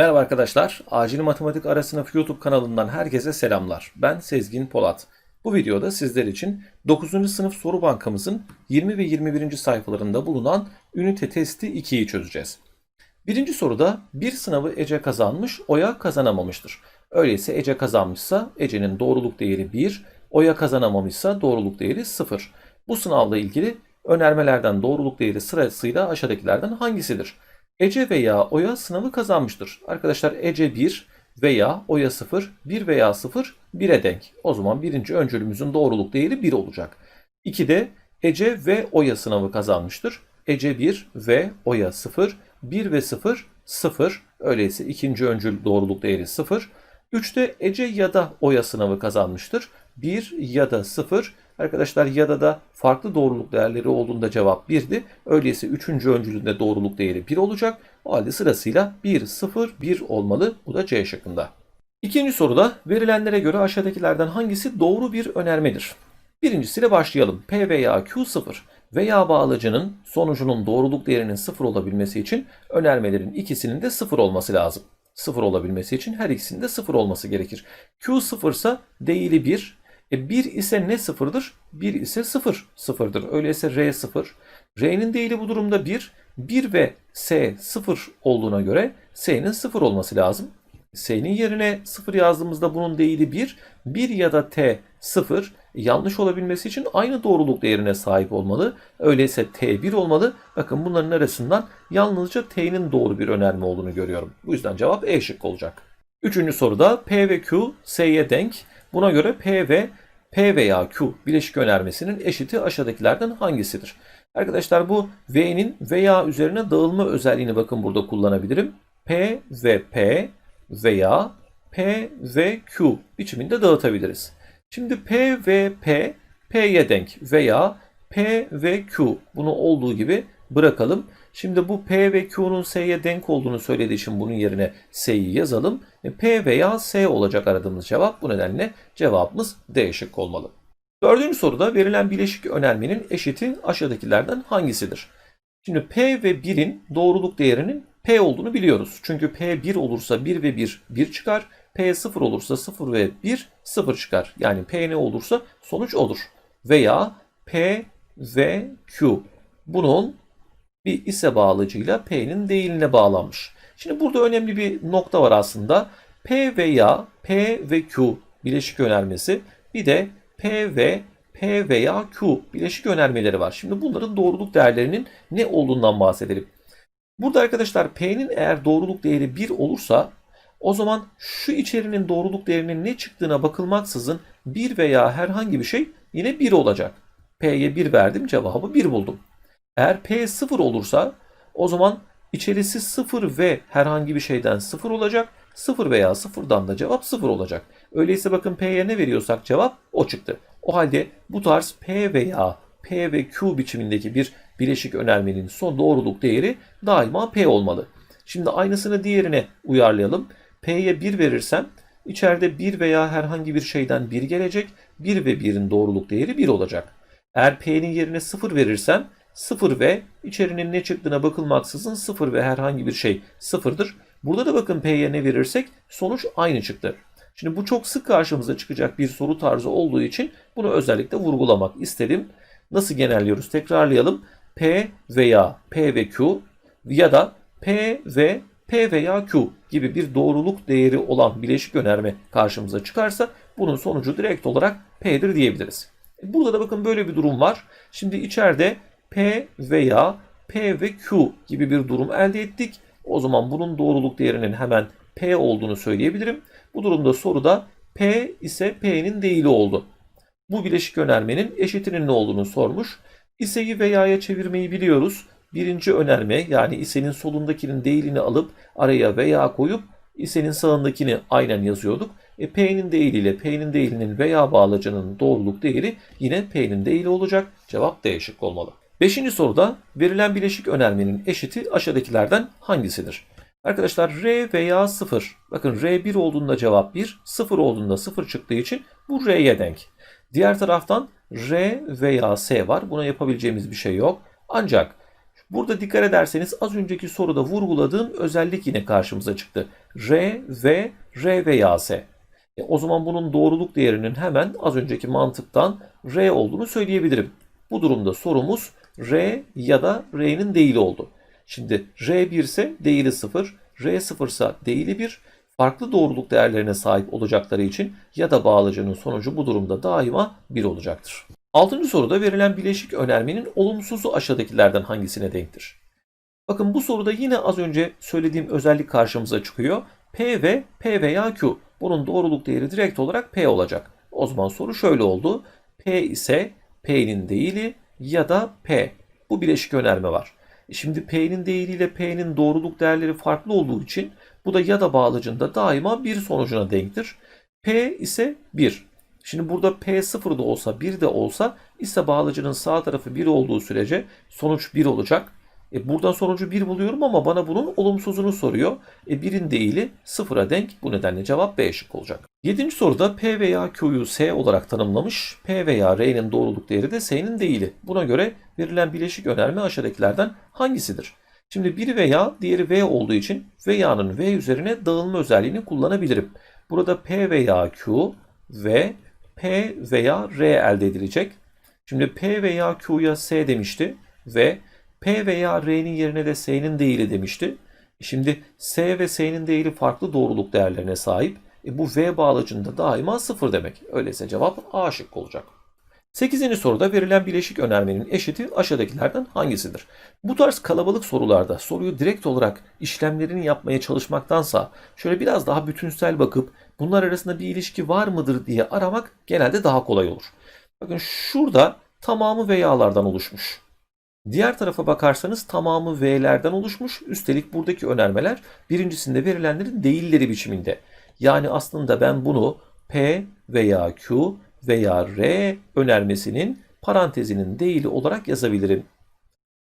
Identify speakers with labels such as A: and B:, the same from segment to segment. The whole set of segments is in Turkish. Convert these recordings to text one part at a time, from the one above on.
A: Merhaba arkadaşlar, Acil Matematik Ara Sınıf YouTube kanalından herkese selamlar. Ben Sezgin Polat. Bu videoda sizler için 9. sınıf soru bankamızın 20 ve 21. sayfalarında bulunan ünite testi 2'yi çözeceğiz. Birinci soruda bir sınavı Ece kazanmış, Oya kazanamamıştır. Öyleyse Ece kazanmışsa Ece'nin doğruluk değeri 1, Oya kazanamamışsa doğruluk değeri 0. Bu sınavla ilgili önermelerden doğruluk değeri sırasıyla aşağıdakilerden hangisidir? Ece veya Oya sınavı kazanmıştır. Arkadaşlar Ece 1 veya Oya 0, 1 veya 0 1'e denk. O zaman birinci öncülümüzün doğruluk değeri 1 olacak. 2'de Ece ve Oya sınavı kazanmıştır. Ece 1 ve Oya 0, 1 ve 0 0. Öyleyse ikinci öncül doğruluk değeri 0. 3'te Ece ya da Oya sınavı kazanmıştır. 1 ya da 0. Arkadaşlar ya da da farklı doğruluk değerleri olduğunda cevap 1'di. Öyleyse 3. öncülünde doğruluk değeri 1 olacak. O halde sırasıyla 1, 0, 1 olmalı. Bu da C şıkkında. İkinci soruda verilenlere göre aşağıdakilerden hangisi doğru bir önermedir? Birincisiyle başlayalım. P veya Q 0 veya bağlacının sonucunun doğruluk değerinin 0 olabilmesi için önermelerin ikisinin de 0 olması lazım. 0 olabilmesi için her ikisinin de 0 olması gerekir. Q 0 ise değili 1. E 1 ise ne 0'dır? 1 ise 0 sıfırdır. Öyleyse R 0. R'nin değili bu durumda 1. 1 ve S 0 olduğuna göre S'nin 0 olması lazım. S'nin yerine 0 yazdığımızda bunun değili 1. 1 ya da T 0 yanlış olabilmesi için aynı doğruluk değerine sahip olmalı. Öyleyse T1 olmalı. Bakın bunların arasından yalnızca T'nin doğru bir önerme olduğunu görüyorum. Bu yüzden cevap E şıkkı olacak. Üçüncü soruda P ve Q S'ye denk. Buna göre P ve P veya Q bileşik önermesinin eşiti aşağıdakilerden hangisidir? Arkadaşlar bu V'nin veya üzerine dağılma özelliğini bakın burada kullanabilirim. P ve P veya P ve Q biçiminde dağıtabiliriz. Şimdi P ve P, P'ye denk veya P ve Q bunu olduğu gibi bırakalım. Şimdi bu P ve Q'nun S'ye denk olduğunu söylediği için bunun yerine S'yi yazalım. E, P veya S olacak aradığımız cevap. Bu nedenle cevabımız D şık olmalı. Dördüncü soruda verilen bileşik önermenin eşiti aşağıdakilerden hangisidir? Şimdi P ve 1'in doğruluk değerinin P olduğunu biliyoruz. Çünkü P 1 olursa 1 ve 1 1 çıkar. P 0 olursa 0 ve 1 0 çıkar. Yani P ne olursa sonuç olur. Veya P ve Q. Bunun bir ise bağlacıyla P'nin değiline bağlanmış. Şimdi burada önemli bir nokta var aslında. P veya P ve Q bileşik önermesi bir de P ve P veya Q bileşik önermeleri var. Şimdi bunların doğruluk değerlerinin ne olduğundan bahsedelim. Burada arkadaşlar P'nin eğer doğruluk değeri 1 olursa o zaman şu içerinin doğruluk değerinin ne çıktığına bakılmaksızın 1 veya herhangi bir şey yine 1 olacak. P'ye 1 verdim cevabı 1 buldum. Eğer P 0 olursa o zaman içerisi 0 ve herhangi bir şeyden 0 olacak. 0 veya 0'dan da cevap 0 olacak. Öyleyse bakın P'ye ne veriyorsak cevap o çıktı. O halde bu tarz P veya P ve Q biçimindeki bir bileşik önermenin son doğruluk değeri daima P olmalı. Şimdi aynısını diğerine uyarlayalım. P'ye 1 verirsem içeride 1 veya herhangi bir şeyden 1 gelecek. 1 ve 1'in doğruluk değeri 1 olacak. Eğer P'nin yerine 0 verirsem 0 ve içerinin ne çıktığına bakılmaksızın 0 ve herhangi bir şey 0'dır. Burada da bakın P'ye ne verirsek sonuç aynı çıktı. Şimdi bu çok sık karşımıza çıkacak bir soru tarzı olduğu için bunu özellikle vurgulamak istedim. Nasıl genelliyoruz? Tekrarlayalım. P veya P ve Q ya da P ve P veya Q gibi bir doğruluk değeri olan bileşik önerme karşımıza çıkarsa bunun sonucu direkt olarak P'dir diyebiliriz. Burada da bakın böyle bir durum var. Şimdi içeride P veya P ve Q gibi bir durum elde ettik. O zaman bunun doğruluk değerinin hemen P olduğunu söyleyebilirim. Bu durumda soruda P ise P'nin değili oldu. Bu bileşik önermenin eşitinin ne olduğunu sormuş. İseyi veya'ya çevirmeyi biliyoruz. Birinci önerme yani isenin solundakinin değilini alıp araya veya koyup isenin sağındakini aynen yazıyorduk. E, P'nin değiliyle P'nin değilinin veya bağlacının doğruluk değeri yine P'nin değili olacak. Cevap D şıkkı olmalı. Beşinci soruda verilen bileşik önermenin eşiti aşağıdakilerden hangisidir? Arkadaşlar R veya 0. Bakın R 1 olduğunda cevap 1, 0 olduğunda 0 çıktığı için bu R'ye denk. Diğer taraftan R veya S var. Buna yapabileceğimiz bir şey yok. Ancak Burada dikkat ederseniz az önceki soruda vurguladığım özellik yine karşımıza çıktı. R ve R veya S. E, o zaman bunun doğruluk değerinin hemen az önceki mantıktan R olduğunu söyleyebilirim. Bu durumda sorumuz R ya da R'nin değili oldu. Şimdi R 1 ise değili 0, R 0 ise değili 1. Farklı doğruluk değerlerine sahip olacakları için ya da bağlacının sonucu bu durumda daima 1 olacaktır. Altıncı soruda verilen bileşik önermenin olumsuzu aşağıdakilerden hangisine denktir? Bakın bu soruda yine az önce söylediğim özellik karşımıza çıkıyor. P ve P veya Q. Bunun doğruluk değeri direkt olarak P olacak. O zaman soru şöyle oldu. P ise P'nin değili ya da P. Bu bileşik önerme var. E Şimdi P'nin değili ile P'nin doğruluk değerleri farklı olduğu için bu da ya da bağlacında daima bir sonucuna denktir. P ise 1. Şimdi burada P 0 da olsa 1 de olsa ise bağlacının sağ tarafı 1 olduğu sürece sonuç 1 olacak. E buradan sonucu 1 buluyorum ama bana bunun olumsuzunu soruyor. E 1'in değili 0'a denk. Bu nedenle cevap B şık olacak. 7. soruda P veya Q'yu S olarak tanımlamış. P veya R'nin doğruluk değeri de S'nin değili. Buna göre verilen bileşik önerme aşağıdakilerden hangisidir? Şimdi biri veya diğeri V olduğu için veya'nın V üzerine dağılma özelliğini kullanabilirim. Burada P veya Q ve P veya R elde edilecek. Şimdi P veya Q'ya S demişti ve P veya R'nin yerine de S'nin değili demişti. Şimdi S ve S'nin değili farklı doğruluk değerlerine sahip. E bu V bağlacında daima sıfır demek. Öyleyse cevap A şık olacak. 8. soruda verilen bileşik önermenin eşiti aşağıdakilerden hangisidir? Bu tarz kalabalık sorularda soruyu direkt olarak işlemlerini yapmaya çalışmaktansa şöyle biraz daha bütünsel bakıp bunlar arasında bir ilişki var mıdır diye aramak genelde daha kolay olur. Bakın şurada tamamı veyalardan oluşmuş. Diğer tarafa bakarsanız tamamı V'lerden oluşmuş. Üstelik buradaki önermeler birincisinde verilenlerin değilleri biçiminde. Yani aslında ben bunu P veya Q veya R önermesinin parantezinin değili olarak yazabilirim.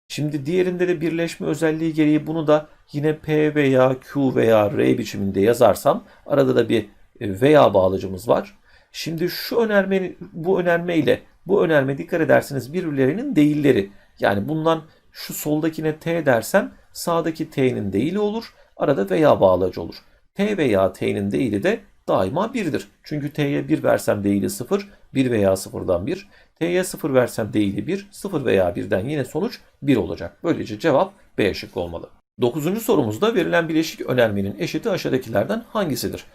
A: Şimdi diğerinde de birleşme özelliği gereği bunu da yine P veya Q veya R biçiminde yazarsam arada da bir e, veya bağlacımız var. Şimdi şu önerme bu önerme ile bu önerme dikkat ederseniz birbirlerinin değilleri. Yani bundan şu soldakine T dersem sağdaki T'nin değili olur. Arada veya bağlacı olur. T veya T'nin değili de daima 1'dir. Çünkü T'ye 1 versem değili 0, 1 veya 0'dan 1. T'ye 0 versem değili 1, 0 veya 1'den yine sonuç 1 olacak. Böylece cevap B şıkkı olmalı. 9. sorumuzda verilen bileşik önermenin eşiti aşağıdakilerden hangisidir?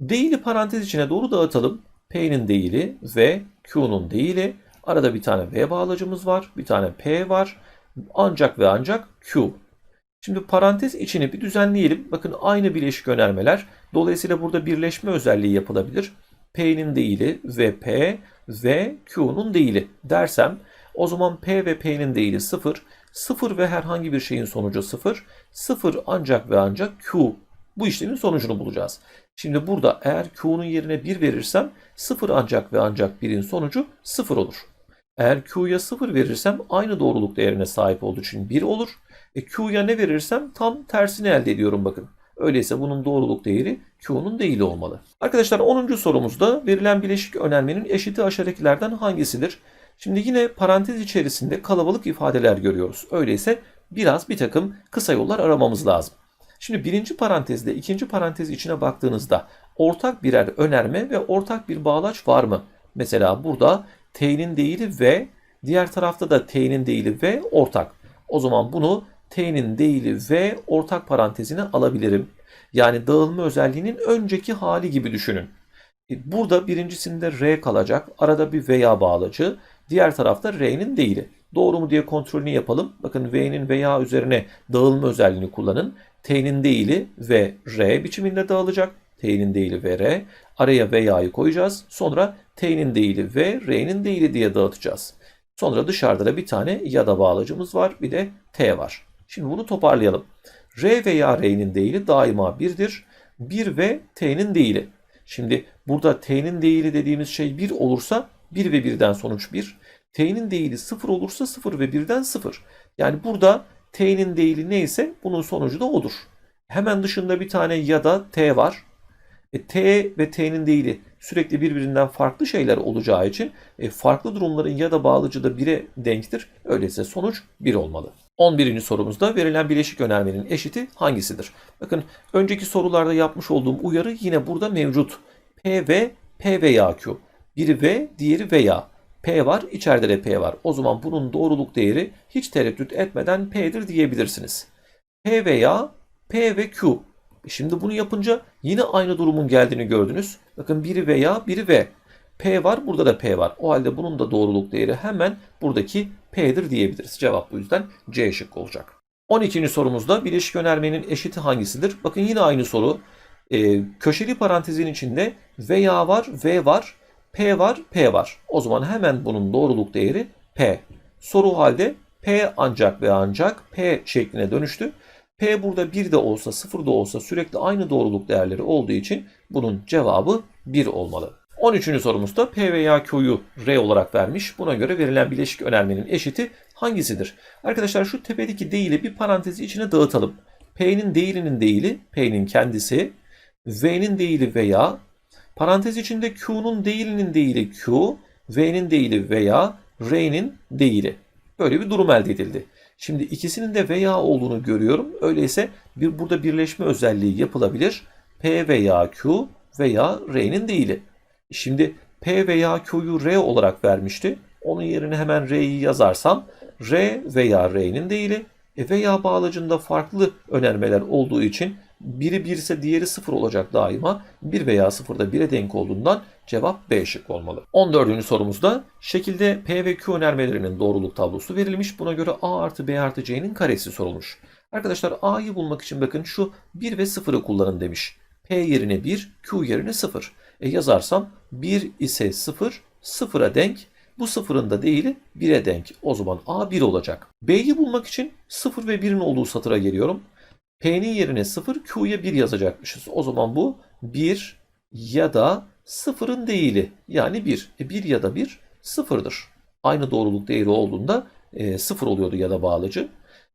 A: Değili parantez içine doğru dağıtalım. P'nin değili ve Q'nun değili. Arada bir tane V bağlacımız var. Bir tane P var. Ancak ve ancak Q. Şimdi parantez içini bir düzenleyelim. Bakın aynı bileşik önermeler. Dolayısıyla burada birleşme özelliği yapılabilir. P'nin değili ve P ve Q'nun değili dersem o zaman P ve P'nin değili 0. 0 ve herhangi bir şeyin sonucu 0. 0 ancak ve ancak Q. Bu işlemin sonucunu bulacağız. Şimdi burada eğer Q'nun yerine 1 verirsem 0 ancak ve ancak 1'in sonucu 0 olur. Eğer Q'ya 0 verirsem aynı doğruluk değerine sahip olduğu için 1 olur. E, Q'ya ne verirsem tam tersini elde ediyorum bakın. Öyleyse bunun doğruluk değeri Q'nun değili olmalı. Arkadaşlar 10. sorumuzda verilen bileşik önermenin eşiti aşağıdakilerden hangisidir? Şimdi yine parantez içerisinde kalabalık ifadeler görüyoruz. Öyleyse biraz bir takım kısa yollar aramamız lazım. Şimdi birinci parantezde ikinci parantez içine baktığınızda ortak birer önerme ve ortak bir bağlaç var mı? Mesela burada T'nin değili ve diğer tarafta da T'nin değili ve ortak. O zaman bunu T'nin değili ve ortak parantezine alabilirim. Yani dağılma özelliğinin önceki hali gibi düşünün. E, Burada birincisinde R kalacak. Arada bir veya bağlacı. Diğer tarafta R'nin değili. Doğru mu diye kontrolünü yapalım. Bakın V'nin veya üzerine dağılma özelliğini kullanın. T'nin değili ve R biçiminde dağılacak. T'nin değili ve R. Araya veya'yı koyacağız. Sonra T'nin değili ve R'nin değili diye dağıtacağız. Sonra dışarıda da bir tane ya da bağlacımız var. Bir de T var. Şimdi bunu toparlayalım. R veya R'nin değili daima 1'dir. 1 ve T'nin değili. Şimdi burada T'nin değili dediğimiz şey 1 olursa 1 ve 1'den sonuç 1. T'nin değili 0 olursa 0 ve 1'den 0. Yani burada T'nin değili neyse bunun sonucu da odur. Hemen dışında bir tane ya da T var. E, T ve T'nin değili sürekli birbirinden farklı şeyler olacağı için e, farklı durumların ya da bağlıcı da 1'e denktir. Öyleyse sonuç 1 olmalı. 11. sorumuzda verilen bileşik önermenin eşiti hangisidir? Bakın önceki sorularda yapmış olduğum uyarı yine burada mevcut. P ve P veya Q. Biri V, diğeri veya. P var, içeride de P var. O zaman bunun doğruluk değeri hiç tereddüt etmeden P'dir diyebilirsiniz. P veya P ve Q. Şimdi bunu yapınca yine aynı durumun geldiğini gördünüz. Bakın biri veya biri V. P var, burada da P var. O halde bunun da doğruluk değeri hemen buradaki P'dir diyebiliriz. Cevap bu yüzden C şıkkı olacak. 12. sorumuzda bileşik önermenin eşiti hangisidir? Bakın yine aynı soru. Ee, köşeli parantezin içinde veya var, V var, P var, P var. O zaman hemen bunun doğruluk değeri P. Soru halde P ancak ve ancak P şekline dönüştü. P burada 1 de olsa 0 da olsa sürekli aynı doğruluk değerleri olduğu için bunun cevabı 1 olmalı. 13. sorumuzda P veya Q'yu R olarak vermiş. Buna göre verilen bileşik önermenin eşiti hangisidir? Arkadaşlar şu tepedeki değili bir parantezi içine dağıtalım. P'nin değilinin değili P'nin kendisi, V'nin değili veya, parantez içinde Q'nun değilinin değili Q, V'nin değili veya R'nin değili. Böyle bir durum elde edildi. Şimdi ikisinin de veya olduğunu görüyorum. Öyleyse bir burada birleşme özelliği yapılabilir. P veya Q veya R'nin değili. Şimdi P veya Q'yu R olarak vermişti. Onun yerine hemen R'yi yazarsam R veya R'nin değili e veya bağlacında farklı önermeler olduğu için biri 1 ise diğeri 0 olacak daima. 1 veya 0 da 1'e denk olduğundan cevap B şık olmalı. 14. sorumuzda şekilde P ve Q önermelerinin doğruluk tablosu verilmiş. Buna göre A artı B artı C'nin karesi sorulmuş. Arkadaşlar A'yı bulmak için bakın şu 1 ve 0'ı kullanın demiş. P yerine 1, Q yerine 0. E yazarsam 1 ise 0, 0'a denk. Bu sıfırın da değili 1'e denk. O zaman A 1 olacak. B'yi bulmak için 0 ve 1'in olduğu satıra geliyorum. P'nin yerine 0, Q'ya 1 yazacakmışız. O zaman bu 1 ya da 0'ın değili. Yani 1. E 1 ya da 1 sıfırdır. Aynı doğruluk değeri olduğunda e, 0 oluyordu ya da bağlıcı.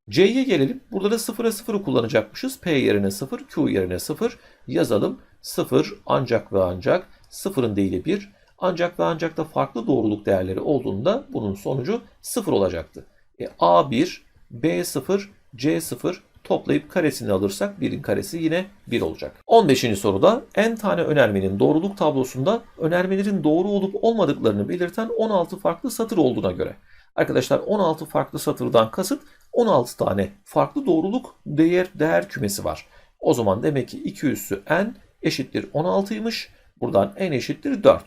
A: C'ye gelelim. Burada da 0'a 0'ı kullanacakmışız. P yerine 0, Q yerine 0 yazalım. 0 ancak ve ancak 0'ın değili 1. Ancak ve ancak da farklı doğruluk değerleri olduğunda bunun sonucu 0 olacaktı. E, A1, B0, C0 toplayıp karesini alırsak 1'in karesi yine 1 olacak. 15. soruda n tane önermenin doğruluk tablosunda önermelerin doğru olup olmadıklarını belirten 16 farklı satır olduğuna göre. Arkadaşlar 16 farklı satırdan kasıt 16 tane farklı doğruluk değer, değer kümesi var. O zaman demek ki 2 üssü n eşittir 16'ymış. Buradan n eşittir 4.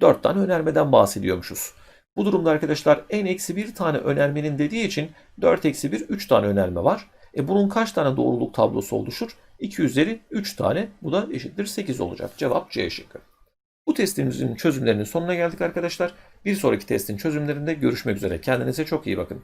A: 4 tane önermeden bahsediyormuşuz. Bu durumda arkadaşlar n eksi 1 tane önermenin dediği için 4 eksi 1 3 tane önerme var. E bunun kaç tane doğruluk tablosu oluşur? 2 üzeri 3 tane. Bu da eşittir 8 olacak. Cevap C şıkkı. Bu testimizin çözümlerinin sonuna geldik arkadaşlar. Bir sonraki testin çözümlerinde görüşmek üzere. Kendinize çok iyi bakın.